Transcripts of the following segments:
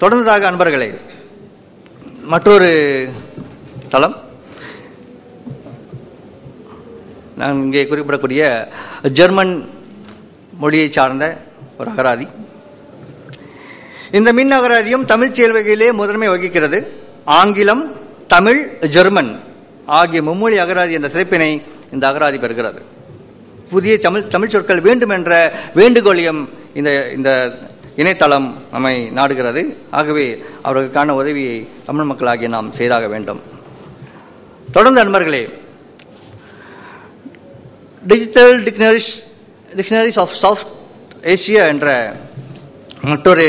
தொடர்ந்ததாக அன்பர்களே மற்றொரு தளம். நான் இங்கே குறிப்பிடக்கூடிய ஜெர்மன் மொழியை சார்ந்த ஒரு அகராதி. இந்த மின் அகராதியும் தமிழ் செயல்வகையிலே முதன்மை வகிக்கிறது. ஆங்கிலம் தமிழ் ஜெர்மன் ஆகிய மும்மொழி அகராதி என்ற சிறப்பினை இந்த அகராதி பெறுகிறது. புதிய தமிழ் தமிழ் சொற்கள் வேண்டும் என்ற வேண்டுகோளையும் இந்த இந்த இணையதளம் நம்மை நாடுகிறது. ஆகவே அவர்களுக்கான உதவியை தமிழ் மக்களாகிய நாம் செய்தாக வேண்டும். தொடர்ந்து நண்பர்களே digital dictionaries dictionaries of South Asia என்ற மற்றொரு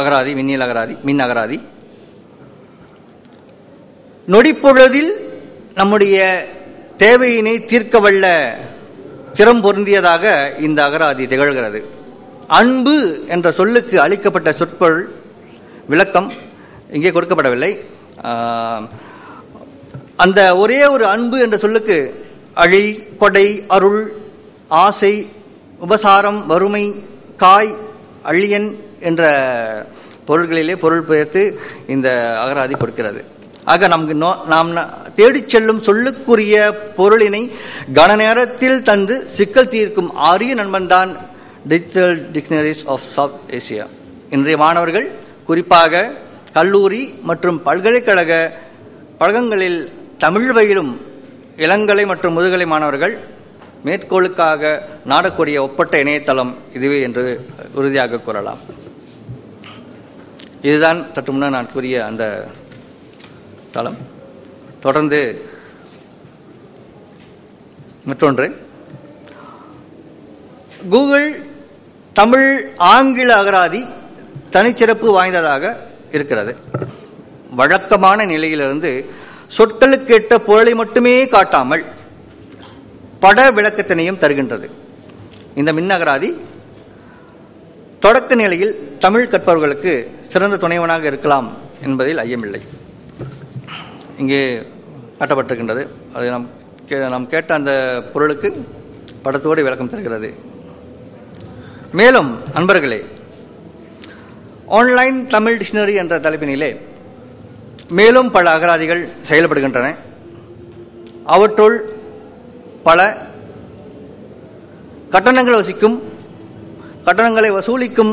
அகராதி மின்னியல் அகராதி மின் அகராதி. நொடிப்பொழுதில் நம்முடைய தேவையினை தீர்க்க வல்ல திறம் பொருந்தியதாக இந்த அகராதி திகழ்கிறது. அன்பு என்ற சொல்லுக்கு அளிக்கப்பட்ட சொற்பொருள் விளக்கம் இங்கே கொடுக்கப்படவில்லை. அந்த ஒரே ஒரு அன்பு என்ற சொல்லுக்கு அழி கொடை அருள் ஆசை உபசாரம் வறுமை காய் அழியன் என்ற பொருள்களிலே பொருள் பெயர்த்து இந்த அகராதி கொடுக்கிறது. ஆக நமக்கு நோ நாம் தேடிச் செல்லும் சொல்லுக்குரிய பொருளினை கன நேரத்தில் தந்து சிக்கல் தீர்க்கும் அரிய நண்பன்தான் digital dictionaries of South Asia இன்றைய மாணவர்கள் குறிப்பாக கல்லூரி மற்றும் பல்கலைக்கழக பழகங்களில் தமிழ் பயிலும் இளங்கலை மற்றும் முதுகலை மாணவர்கள் மேற்கோளுக்காக நாடக்கூடிய ஒப்பட்ட இணையதளம் இதுவே என்று உறுதியாக கூறலாம். இதுதான் சற்று முன்னர் நான் கூறிய அந்த தளம். தொடர்ந்து மற்றொன்று. கூகுள் தமிழ் ஆங்கில அகராதி தனிச்சிறப்பு வாய்ந்ததாக இருக்கிறது. வழக்கமான நிலையிலிருந்து சொற்களுக்கேற்ற பொருளை மட்டுமே காட்டாமல் பட விளக்கத்தினையும் தருகின்றது. இந்த மின்னகராதி தொடக்க நிலையில் தமிழ் கற்பவர்களுக்கு சிறந்த துணைவனாக இருக்கலாம் என்பதில் ஐயமில்லை. இங்கே காட்டப்பட்டிருக்கின்றது. அது நாம் கே நாம் கேட்ட அந்த பொருளுக்கு படத்தோடு விளக்கம் தருகிறது. மேலும் அன்பர்களே ஆன்லைன் தமிழ் டிக்ஷனரி என்ற தலைப்பினிலே மேலும் பல அகராதிகள் செயல்படுகின்றன. அவற்றுள் பல கட்டணங்கள் வசிக்கும் கட்டணங்களை வசூலிக்கும்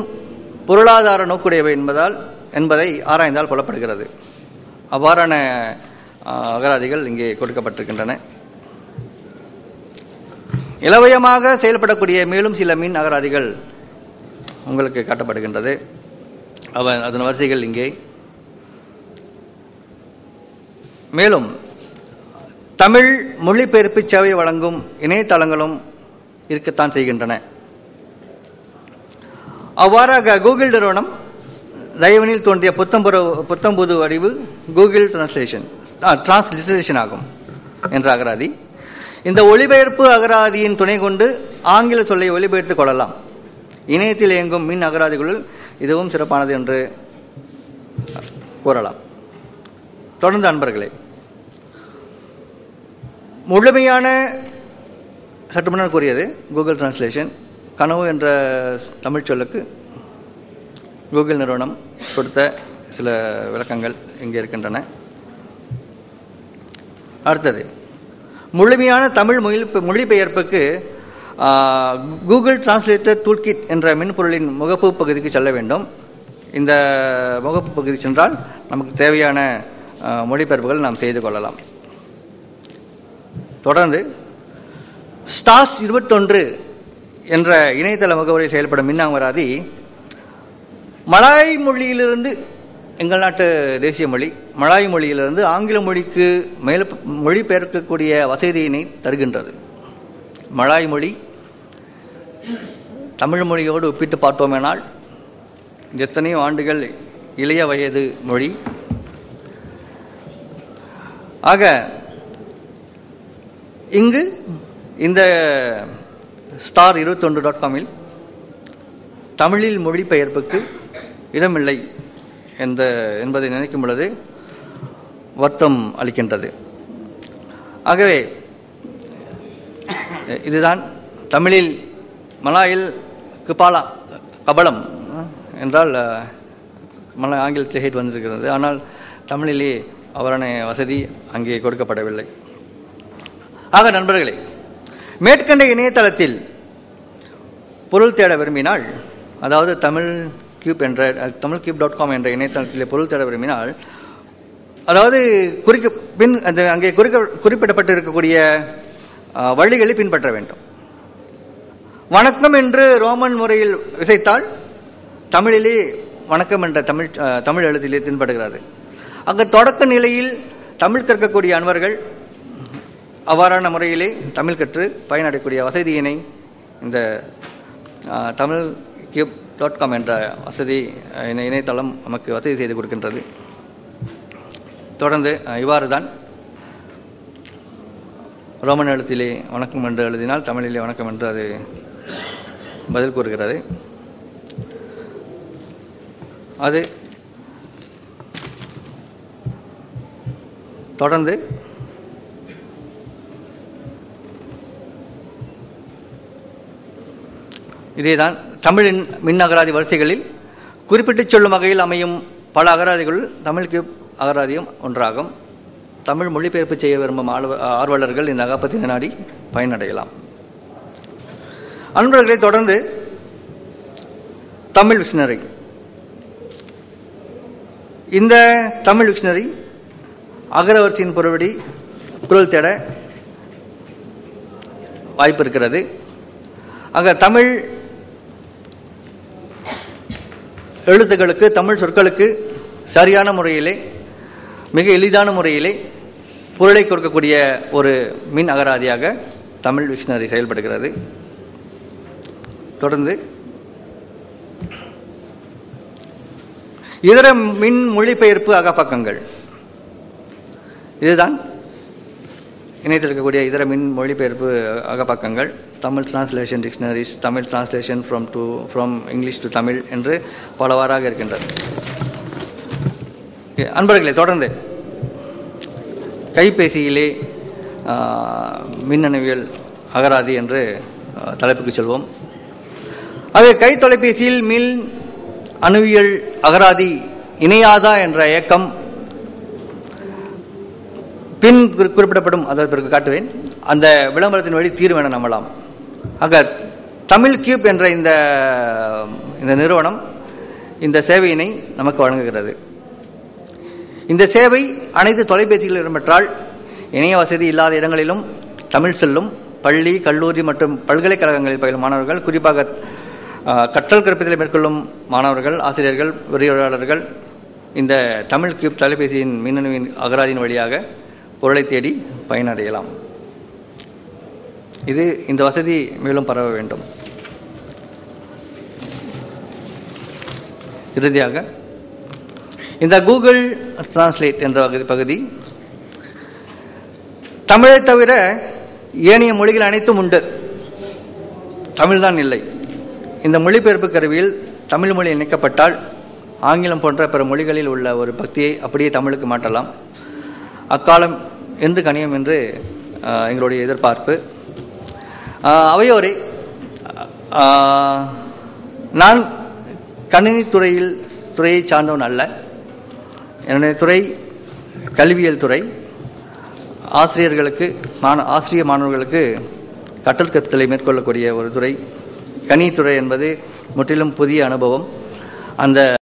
பொருளாதார நோக்குடையவை என்பதால் என்பதை ஆராய்ந்தால் புலப்படுகிறது அவ்வாறான அகராதிகள் இங்கே கொடுக்கப்பட்டிருக்கின்றன. இலவயமாக செயல்படக்கூடிய மேலும் சில மீன் அகராதிகள் உங்களுக்கு காட்டப்படுகின்றது. அவன் அதன் வரிசைகள் இங்கே. மேலும் தமிழ் மொழிபெயர்ப்பு சேவை வழங்கும் இணையதளங்களும் இருக்கத்தான் செய்கின்றன. அவ்வாறாக கூகுள் நிறுவனம் தயவனில் தோன்றிய புத்தம்புற புத்தம்புது வடிவு கூகுள் டிரான்ஸ்லேஷன் டிரான்ஸ்லிட்டரேஷன் ஆகும் என்ற அகராதி. இந்த ஒளிபெயர்ப்பு அகராதியின் துணை கொண்டு ஆங்கில சொல்லை ஒளிபெயர்த்துக் கொள்ளலாம். இணையத்தில் இயங்கும் மின் அகராதிகளுள் இதுவும் சிறப்பானது என்று கூறலாம். தொடர்ந்து அன்பர்களே முழுமையான சற்று முன்னர் கூறியது கூகுள் டிரான்ஸ்லேஷன் கனவு என்ற தமிழ் சொல்லுக்கு கூகுள் நிறுவனம் கொடுத்த சில விளக்கங்கள் இங்கே இருக்கின்றன. அடுத்தது முழுமையான தமிழ் மொழி மொழிபெயர்ப்புக்கு கூகுள் டிரான்ஸ்லேட்டர் டூல்கிட் என்ற மென்பொருளின் முகப்பு பகுதிக்கு செல்ல வேண்டும். இந்த முகப்பு பகுதி சென்றால் நமக்கு தேவையான மொழிபெயர்ப்புகள் நாம் செய்து கொள்ளலாம். தொடர்ந்து ஸ்டார்ஸ் இருபத்தொன்று என்ற இணையதள முகவரியில் செயல்படும் மின்னாமராதி மலாய் மொழியிலிருந்து எங்கள் நாட்டு தேசிய மொழி மலாய் மொழியிலிருந்து ஆங்கில மொழிக்கு மேல் மொழிபெயர்க்கக்கூடிய வசதியினை தருகின்றது. மலாய் மொழி தமிழ் மொழியோடு ஒப்பிட்டு பார்த்தோமேனால் எத்தனையோ ஆண்டுகள் இளைய வயது மொழி. ஆக இங்கு இந்த ஸ்டார் இருபத்தொன்று டாட் காமில் தமிழில் மொழிபெயர்ப்புக்கு இடமில்லை. எந்த என்பதை நினைக்கும் பொழுது வருத்தம் அளிக்கின்றது. ஆகவே இதுதான் தமிழில் மலாயில் கிபாலா கபலம் என்றால் மல ஆங்கிலத்தில் ஹெட் வந்திருக்கிறது. ஆனால் தமிழிலே அவரான வசதி அங்கே கொடுக்கப்படவில்லை. ஆக நண்பர்களே மேற்கண்ட இணையதளத்தில் பொருள் தேட விரும்பினால் அதாவது தமிழ் கியூப் என்ற தமிழ் கியூப் டாட் காம் என்ற இணையதளத்தில் பொருள் தேட விரும்பினால் அதாவது குறிக்க பின் அந்த அங்கே குறிக்க குறிப்பிடப்பட்டு இருக்கக்கூடிய வழிகளை பின்பற்ற வேண்டும். வணக்கம் என்று ரோமன் முறையில் விசைத்தால் தமிழிலே வணக்கம் என்ற தமிழ் தமிழ் எழுத்திலே தென்படுகிறது அங்கு தொடக்க நிலையில் தமிழ் கற்கக்கூடிய அன்பர்கள் அவ்வாறான முறையிலே தமிழ் கற்று பயனடையக்கூடிய வசதியினை இந்த தமிழ் கியூப் டாட் காம் என்ற வசதி இணையதளம் நமக்கு வசதி செய்து கொடுக்கின்றது. தொடர்ந்து இவ்வாறு தான் ரோமன் எழுத்திலே வணக்கம் என்று எழுதினால் தமிழிலே வணக்கம் என்று அது பதில் கூறுகிறது. அது தொடர்ந்து இதேதான் தமிழின் மின் அகராதி வரிசைகளில் குறிப்பிட்டுச் சொல்லும் வகையில் அமையும் பல அகராதிகளுள் தமிழ் கியூப் அகராதியும் ஒன்றாகும். தமிழ் மொழிபெயர்ப்பு செய்ய விரும்பும் ஆர்வ- ஆர்வலர்கள் இந்த அகப்பத்தினை நாடி பயனடையலாம். அன்பர்களை தொடர்ந்து தமிழ் விக்ஷனரி இந்த தமிழ் விக்ஷனரி அகரவரிசையின் பொருள்படி குரல் தேட வாய்ப்பு இருக்கிறது. அங்கே தமிழ் எழுத்துக்களுக்கு தமிழ் சொற்களுக்கு சரியான முறையிலே மிக எளிதான முறையிலே பொருளை கொடுக்கக்கூடிய ஒரு மின் அகராதியாக தமிழ் விக்ஷனரி செயல்படுகிறது. தொடர்ந்து. இதர மின் மொழிபெயர்ப்பு அகப்பக்கங்கள். இதுதான் இணையத்தில் இருக்கக்கூடிய இதர மின் மொழிபெயர்ப்பு அகப்பக்கங்கள். Tamil translation dictionaries Tamil translation from to from English to Tamil என்று பலவாறாக இருக்கின்றது. அன்பர்களே தொடர்ந்து. கைபேசியிலே மின்னணுவியல் அகராதி என்று தலைப்புக்கு செல்வோம். அது கை தொலைபேசியில் மின் அணுவியல் அகராதி இணையாதா என்ற இயக்கம் பின் குறி- குறிப்பிடப்படும் அதற்கு பிறகு காட்டுவேன். அந்த விளம்பரத்தின் வழி தீர்வு என நம்பலாம். ஆக தமிழ் கியூப் என்ற இந்த இந்த நிறுவனம் இந்த சேவையினை நமக்கு வழங்குகிறது. இந்த சேவை அனைத்து தொலைபேசிகளில் இடம்பெற்றால் இணைய வசதி இல்லாத இடங்களிலும் தமிழ் செல்லும் பள்ளி கல்லூரி மற்றும் பல்கலைக்கழகங்களில் பயிலும் மாணவர்கள் குறிப்பாக கற்றல் கற்பித்தலை மேற்கொள்ளும் மாணவர்கள் ஆசிரியர்கள் விரிவுரையாளர்கள் இந்த தமிழ் கியூப் தொலைபேசியின் மின்னணுவின் அகராதியின் வழியாக பொருளை தேடி பயனடையலாம். இது இந்த வசதி மேலும் பரவ வேண்டும். இறுதியாக இந்த கூகுள் டிரான்ஸ்லேட் என்ற பகுதி தமிழை தவிர ஏனைய மொழிகள் அனைத்தும் உண்டு. தமிழ்தான் இல்லை. இந்த மொழிபெயர்ப்பு கருவியில் தமிழ் மொழி இணைக்கப்பட்டால் ஆங்கிலம் போன்ற பிற மொழிகளில் உள்ள ஒரு பக்தியை அப்படியே தமிழுக்கு மாற்றலாம். அக்காலம் என்று கணியம் என்று எங்களுடைய எதிர்பார்ப்பு. அவையோரே. நான் கணினி துறையில் துறையை சார்ந்தவன் அல்ல. என்னுடைய துறை கல்வியியல் துறை. ஆசிரியர்களுக்கு மாண ஆசிரிய மாணவர்களுக்கு கற்றல் கற்பித்தலை மேற்கொள்ளக்கூடிய ஒரு துறை. கணித்துறை என்பது முற்றிலும் புதிய அனுபவம். அந்த